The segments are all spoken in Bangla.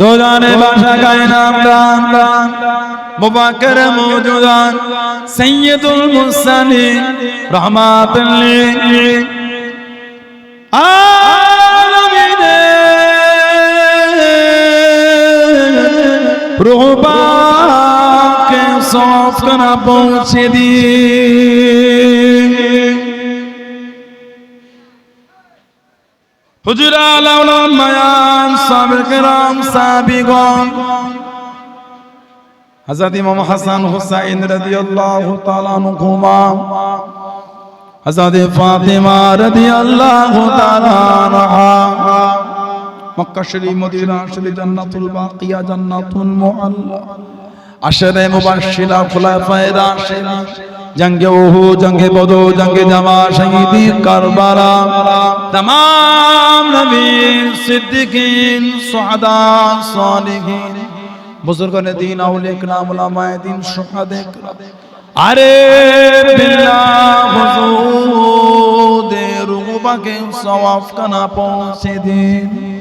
দোজানে বাসা গায়ে নাম দান মুবাক্কির মওজুদান সাইয়্যিদুল মুরসালিন রাহমাতুল লিল আলামিন রূহ পাকে সফ করা পৌঁছে দিয়ে হুজুর মায়ান সাহাবে কেরাম, সাহাবীগণ। হযরত ইমাম হাসান হুসাইন রাদিয়াল্লাহু তাআলা আনহুমা, হযরত ফাতিমা রাদিয়াল্লাহু তাআলা আনহা, মক্কা শরীফ, মদিনা শরীফ, জান্নাতুল বাকিয়া, জান্নাতুল মুআল্লা আশরে মুবাশশিরা, খুলাফায়ে রাশিদিন। জঙ্গে ওহু জঙ্গে বদো জঙ্গে জামা, শহীদি কারবারা। তমাম নবীর সিদ্দিকিন, সুহাদা, সালিহিন। বুজুর্গনে দিন আউলে کرام উলামায়ে দিন, সুহাদে আরে বিল্লাহ হুজুর, দে রুবাকে সওয়াব কানা পৌঁছে দিন।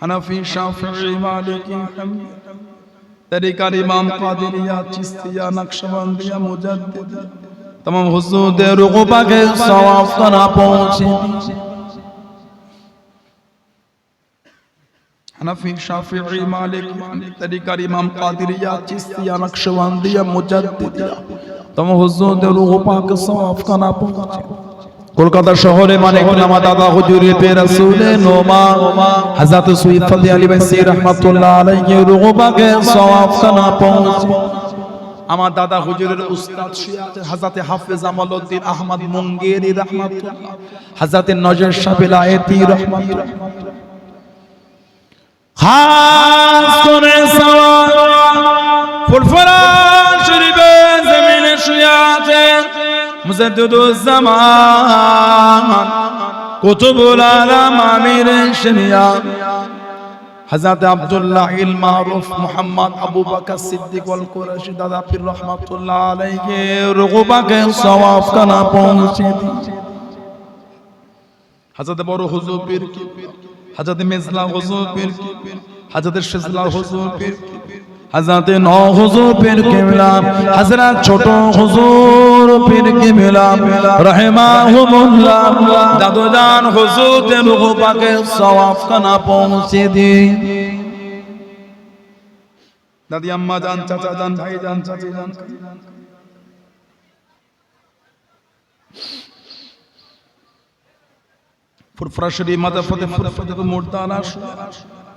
হানাফি, শাফি, মালিকি, তরিকার ইমাম, কাদেরিয়া, চিস্তিয়া, নকশবন্দিয়া, মুজাদ্দিদ, তমাম হুজুরদের রুকুবাকে সওয়াব করা পৌঁছে হানাফি শাফিঈ মালিকি, তরিকার ইমাম, কাদেরিয়া, চিস্তিয়া, নকশবন্দিয়া, মুজাদ্দিদিয়া, তমাম হুজুরদের রুকুবাকে সওয়াব করা পৌঁছে কলকাতা শহরে মানে ওলামা দাদা হুজুরে পে রাসূলে নোমা আলাইহি সওয়াব কানা আমার দাদা হুজুরের উস্তাদ হাজাতে হাফেজ আমালউদ্দিন আহমদ মুঙ্গেরি রাহমাতুল্লাহ হাজাতে নজর শাবিল আয়েতি রাহমাতুল্লাহ। খাস করে সওয়াব ফুরফুরা শরীফে জমিনে শুয়ে মুজাদ্দিদ জামান কুতুবুল আলাম আমির শরিয়া হযরত আব্দুল্লাহ ইল মারুফ মুহাম্মদ আবু বকর সিদ্দিক ওয়াল কুরাশি দাদা পীর রহমাতুল্লাহ আলাইহি রুগবাকে সওয়াব কানা পৌঁছে দিয়েছে হযরত বড় হুজুর পীর কি হযরত মিজলা হুজুর পীর কি হযরত শিজলা হুজুর পীর কি হযরত নৌ হুজুর পীর কিবলা, হযরত ছোট হুজুর পীর কিবলা, রহিমাহুমুল্লাহ দাদু জান হুজুর তে রূহ পাকে সওয়াব কানা পৌঁছে দি দাদি আম্মা জান চাচা জান ভাই জান চাচি জান ফুরফুরা শরীফ মাদা ফতে ফুরফুরা মুর্দানা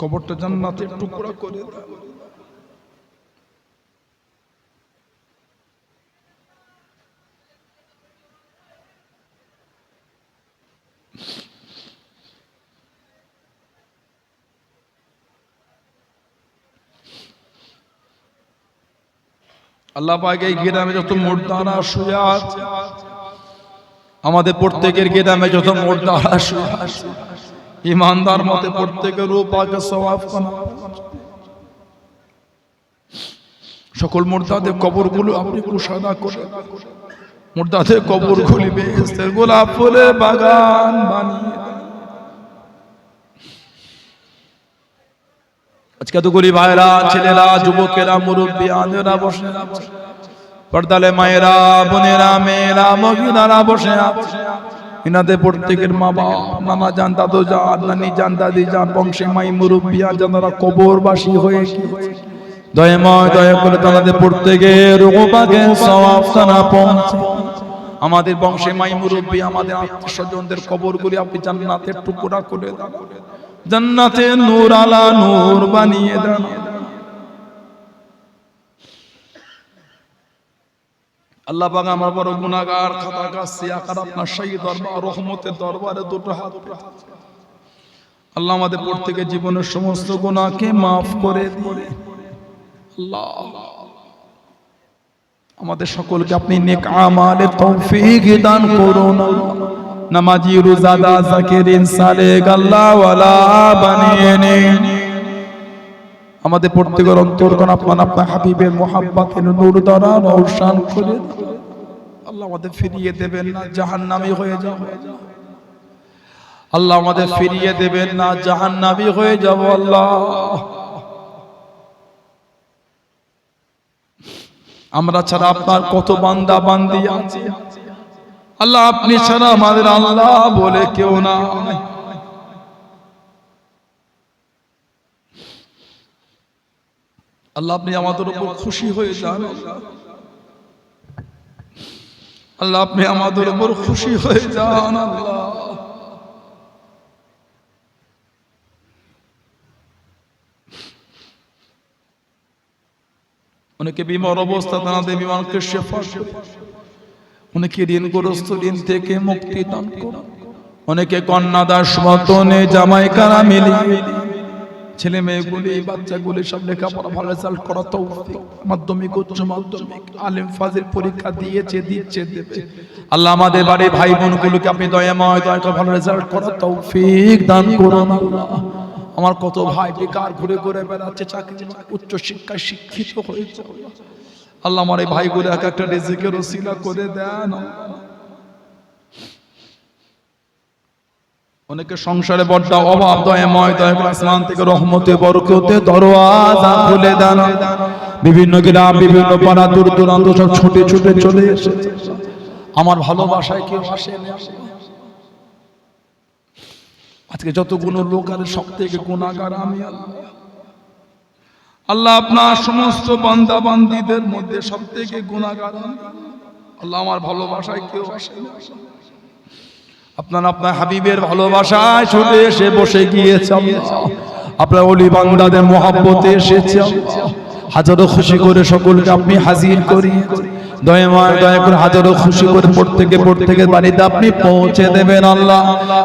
কবরটা জান্নাতের টুকরা করে আল্লাহ পাক এই গ্রামে যত মুর্দানা শুয়ে আছে, আমাদের প্রত্যেকের গ্রামে যত মুর্দানা শুয়ে আছে। ইমানদার মতে প্রত্যেকের রূপাকে সওয়াব কানা সকল মুর্দাদের কবরগুলো আপনি কুশাদা করে মুর্দাদের কবরগুলি বেহেস্তের গোলাপ ফুলের বাগান বানিয়ে। আজকে তো গরিব ভাইরা ছেলেরা যুবকেরা মুরব্বী আনেরা বসে পর্দালে মায়েরা বোনেরা মেয়েরা মহিলারা বসে আছে। ইনাদের প্রত্যেকের মা বাবা নানা জান, দাদু জান, নানি জান, দাদি জান, বংশে মাই মুরব্বিয়া যারা কবরবাসী হয়ে গিয়েছে দয়াময়, দয়া করে তাদের প্রত্যেকের রোগবাগে সওয়াব তারা পৌঁছে। আমাদের বংশে মাই, মুরব্বী, আমাদের আত্মীয় স্বজনদের কবরগুলি আপনি জান্নাতের টুকরা করে দাও। জান্নাতে নূর আলা নূর বানিয়ে দেন আল্লাহ পাক আমার বড় গুনাহগার খাতাকার সিয়াকার, আপনার শাহী দরবার, রহমতের দরবারে দুটো হাত আল্লাহ আমাদের প্রত্যেকে জীবনের সমস্ত গুনাহকে মাফ করে দিয়ে আমাদের সকলকে আপনি নেক আমালে তৌফিক দান করুন। নামাজি রোজাদা জাকিরিন সালেক আল্লাহ ওয়ালা বানিয়ে নিন। আমাদের প্রত্যেকের অন্তরগণ আপনার আপনার হাবিবের মোহাব্বতের নূর দ্বারা রৌশান করে আল্লাহ আমাদের ফিরিয়ে দেবেন না, জাহান্নামী হয়ে যাব। আল্লাহ আমাদের ফিরিয়ে দেবেন না, জাহান্নামী হয়ে যাব আল্লাহ। আমরা ছাড়া আপনার কত বান্দা, বান্দি আছে? আল্লাহ, আপনি ছাড়া আমাদের আল্লাহ বলে কেউ না আল্লাহ আপনি আমাদের উপর খুশি হয়ে যান। আল্লাহ আপনি আমাদের উপর খুশি হয়ে যান আল্লাহ। অনেকে বিমার অবস্থা তাদের বিমানকে শেফা। অনেকে ঋণগ্রস্ত ঋণ থেকে মুক্তি দান করুন অনেকে কন্যাদাস মতনে জামাই কারা মিলিয়ে। ছেলে মেয়েগুলি, বাচ্চাগুলি সব লেখাপড়া ভালো রেজাল্ট করা তো মাধ্যমিক, উচ্চ মাধ্যমিক, আলিম ফাজিল পরীক্ষা দিয়েছে, দিচ্ছে, দেবে। আল্লাহ আমাদের বাড়ি ভাই বোনগুলোকে আপনি দয়াময় দয়া করে ভালো রেজাল্ট করা তৌফিক দান করুন। আল্লাহ আমার কত ভাই বেকার ঘুরে ঘুরে বেড়াচ্ছে, চাকরি উচ্চ শিক্ষায় শিক্ষিত হয়েছে। আল্লাহ আমার এই ভাইগুলো এক একটা রেজিকের ওসিলা করে দেন। অনেকে সংসারে বড্ড অভাব দয়াময় দয়া করে আসমান থেকে রহমতে, বরকতে দরওয়াজা খুলে দেন। বিভিন্ন গ্রাম, বিভিন্ন পাড়া, দূর দূরান্ত সব ছুটে ছুটে চলে এসেছে। আমার ভালোবাসায় কেউ আসে আজকে যতগুলো লোক আছে, সব থেকে গুণাগার আমি আল্লাহ। আল্লাহ আপনার সমস্ত বান্দা বান্দিদের মধ্যে সব থেকে গুণাগার আল্লাহ আমার ভালোবাসায় কেউ আসে না। আপনার আপনার হাবিবের ভালোবাসায় ছুটে এসে বসে গিয়েছে আপনার অলি বান্দাদের মহাব্বতে এসেছে। হাজারো খুশি করে সকলকে আপনি হাজির করি দয়া হাজারো খুশি করে বাড়িতে আপনি পৌঁছে দেবেন আল্লাহ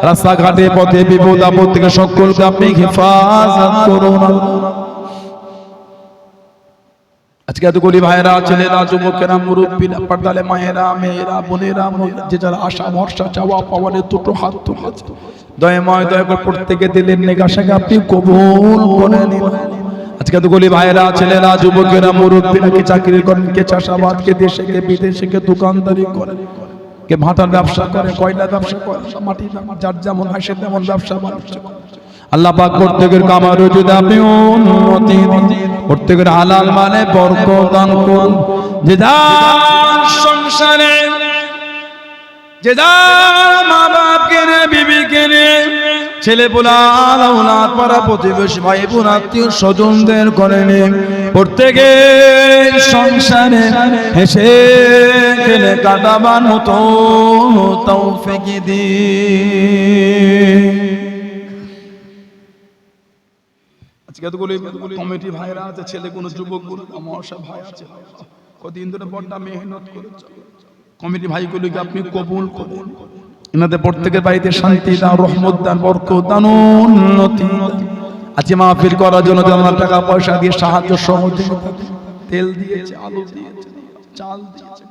রাস্তাঘাটে, পথে, বিপদ, আপদ থেকে সকলকে আপনি হেফাজত করুন। আজকে এতগুলি ভাইয়েরা, ছেলেরা, যুবকেরা, মুরব্বীরা পর্দালে মায়েরা, মেয়েরা, বোনেরা যে যারা আশা, ভরসা, চাওয়া, পাওয়ার দুটো হাত তুলেছে দয়াময় দয়া করে প্রত্যেকে দিলেন নেগাশাকে আপনি কবুল করে নিন আজকে এতগুলি ভাইয়েরা, ছেলেরা, যুবকেরা, মুরব্বীরা কে চাকরি করেন, কে চাষাবাদ, কে দেশে, কে বিদেশে, কে দোকানদারি করেন, কে ভাটার ব্যবসা করে, কয়লা ব্যবসা করে মাটি যার যেমন হয় সে তেমন ব্যবসা বাণিজ্য করে। আল্লাহ পাক প্রত্যেকের কামার যদি আপনি উন্নতি প্রত্যেকের হালাল মানে বরকত দান করুন। যে যার সংসারে, যে যার মা বাপ কেনে বিবি কেনে ছেলে পোলা আলাউলাদ পাড়া প্রতিবেশী ভাই বোন আত্মীয় স্বজনদের করেন প্রত্যেকে সংসারে হেসে খেলে কাটাবার মতো তৌফিক দিন। আজকে এতগুলি কমিটি ভাইরা আছে, ছেলে কোনো যুবকগুলো আমার সব ভাই আছে। কদিন ধরে বড্ডা মেহনত করেছে। কমিটি ভাইগুলিকে আপনি কবুল করুন। এনাদের প্রত্যেকের বাড়িতে শান্তি দান, রহমত দান, বরকত দান, উন্নতি। আজকে মাহফিল করার জন্য আপনার টাকা পয়সা দিয়ে সাহায্য সহযোগিতা তেল দিয়েছে, আলু দিয়েছে, চাল দিয়েছে।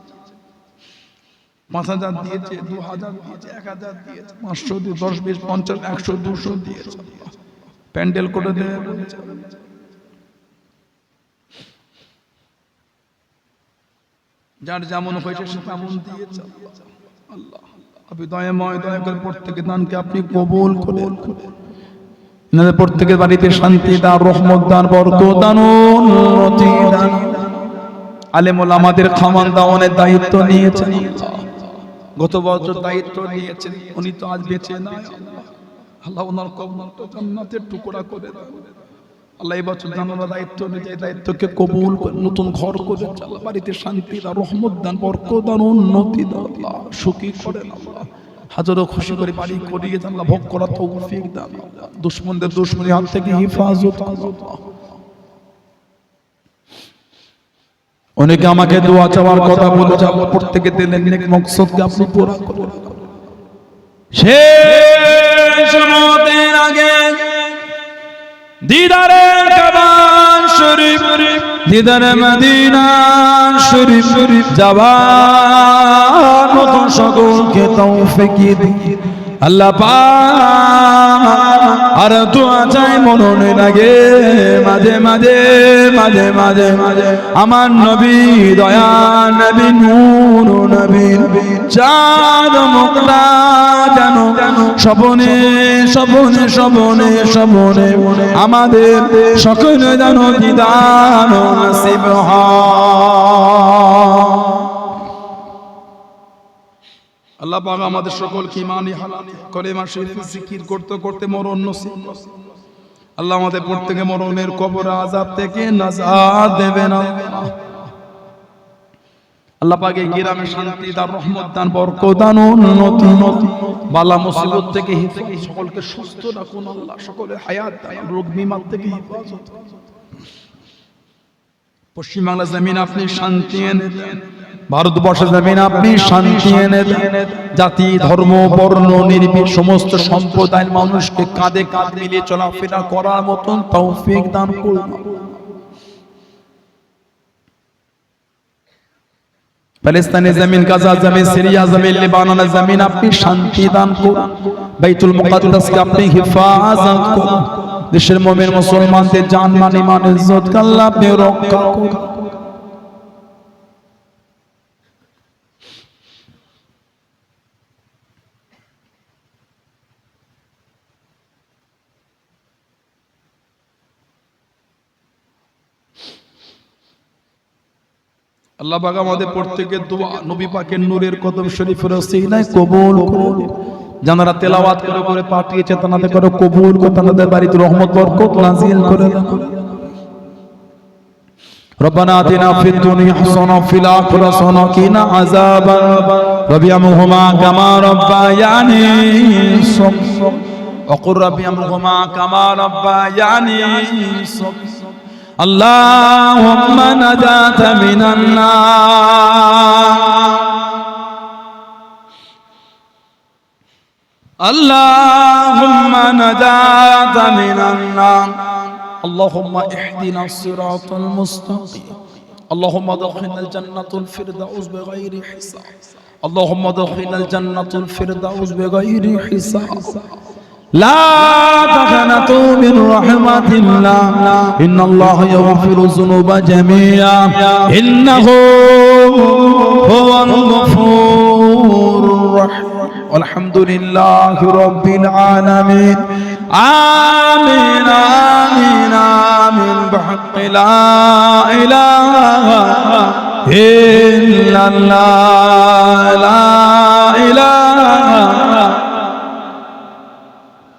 পাঁচ হাজার দিয়েছে, দু হাজার দিয়েছে, এক হাজার দিয়েছে, পাঁচশো দিয়ে দশ, বিশ, পঞ্চাশ, একশো, দুশো দিয়েছে। প্যান্ডেল করে বলেছে। যার যেমন হয়েছে সে তেমন দিয়েছে। আল্লাহ, আপনি দয়া করে প্রত্যেকের দানকে আপনি করে প্রত্যেকের বাড়িতে শান্তি দান, রহমত দান, বরকত দান, উন্নতি দান। আলেমুল আমাদের খামান দাওয়ানের দায়িত্ব নিয়েছেন। গত বছর দায়িত্ব নিয়েছেন। উনি তো আজ বেঁচে নাই। আল্লাহ ওনার কবরটা জান্নাতের টুকরা করে দেন আল্লাহ এই বছর জানানোর দায়িত্ব অনুযায়ী দায়িত্বকে কবুল নতুন ঘর করে চালা বাড়িতে শান্তি দান রহমত দান, বরকত দান, উন্নতি দান আল্লাহ সুখী করেন আল্লাহ। হাজারো খুশি করে বাড়ি করিয়ে আল্লাহ, ভোগ করা তৌফিক দান আল্লাহ। দুশ্মনদের দুশ্মনী হাত থেকে হিফাজত আল্লাহ। অনেকে আমাকে দোয়া চাওয়ার কথা বলে যাব প্রত্যেকে দিলেন নেক মকসদকে আপনি পুরা করুন শেষ মতের আগে দিদারে কাবান শরীফ, দিদারে মদিনা শরীফ শরীফ যাবার মতো সকলকে তৌফিক দিন আল্লাহ আর দোয়া চাই মননে লাগে। মাঝে মাঝে মাঝে মাঝে মাঝে। আমার নবী দয়া, নবী নূর, নবী চাঁদ মুক্তা যেন স্বপনে স্বপনে স্বপনে স্বপনে আমাদের সকলে যেন দিদান নসিব হয়। আল্লাহ পাক আমাদের সকলকে ইমানি হালালি কলেমা শরীফ জিকির করতে করতে মরণ নসিব আল্লাহ আমাদের প্রত্যেকে মরণের কবর আযাব থেকে নাজাত দেবেন আল্লাহ আল্লাহ পাক গ্রামে শান্তি দান, রহমত দান, বরকত দান উন্নতি। বালা মুসিবত থেকে সকলকে সুস্থ রাখুন, আল্লাহ সকলের হায়াত দান, রোগ বিমার থেকে হিফাজত পশ্চিম বাংলা জমিন আপনি শান্তি এনে দেন। ভারতবর্ষের জমিন আপনি শান্তি এনে জাতি, ধর্ম, বর্ণ নির্বিক সমস্ত সম্প্রদায়ের মানুষকে কাঁধে কাঁধ মিলিয়ে চলাফেরা করার মতন তৌফিক দান করুন। প্যালেস্তানের জমিন, গাজা জমিন, সিরিয়া জমিন, লেবাননের জমিন আপনি শান্তি দান করুন। বাইতুল মুকাদ্দাসকে আপনি হিফাজত করুন। দেশের মুমিন মুসলমানদের জান, মান, ইমান ইজ্জত আল্লাহ আপনি রক্ষা করুন। আল্লাহ পাক আমাদের প্রত্যেকের দোয়া নবী পাকের নূরের কদম শরীফের সিনায় কবুল করুন যারা তেলাওয়াত করে করে পাঠিয়েছে তাদের করে কবুল করে তাদের বাড়িতে রহমত বরকত নাজিল করে দাও ربنا آتنا في الدنيا حسنة وفي الآخرة حسنة وقنا عذاب رب ارحمهما كما ربياني صغيرا وقل رب ارحمهما كما ربياني صغيرا اللهم نجاة من النار اللهم نجاة من النار اللهم اهدنا الصراط المستقيم اللهم ادخلنا الجنة الفردوس بغير حساب اللهم ادخلنا الجنة الفردوس بغير حساب لا تقنطوا من رحمة الله إن الله يغفر الذنوب جميعا إنه هو الغفور الرحيم والحمد لله رب العالمين آمين آمين آمين بحق لا إله إلا الله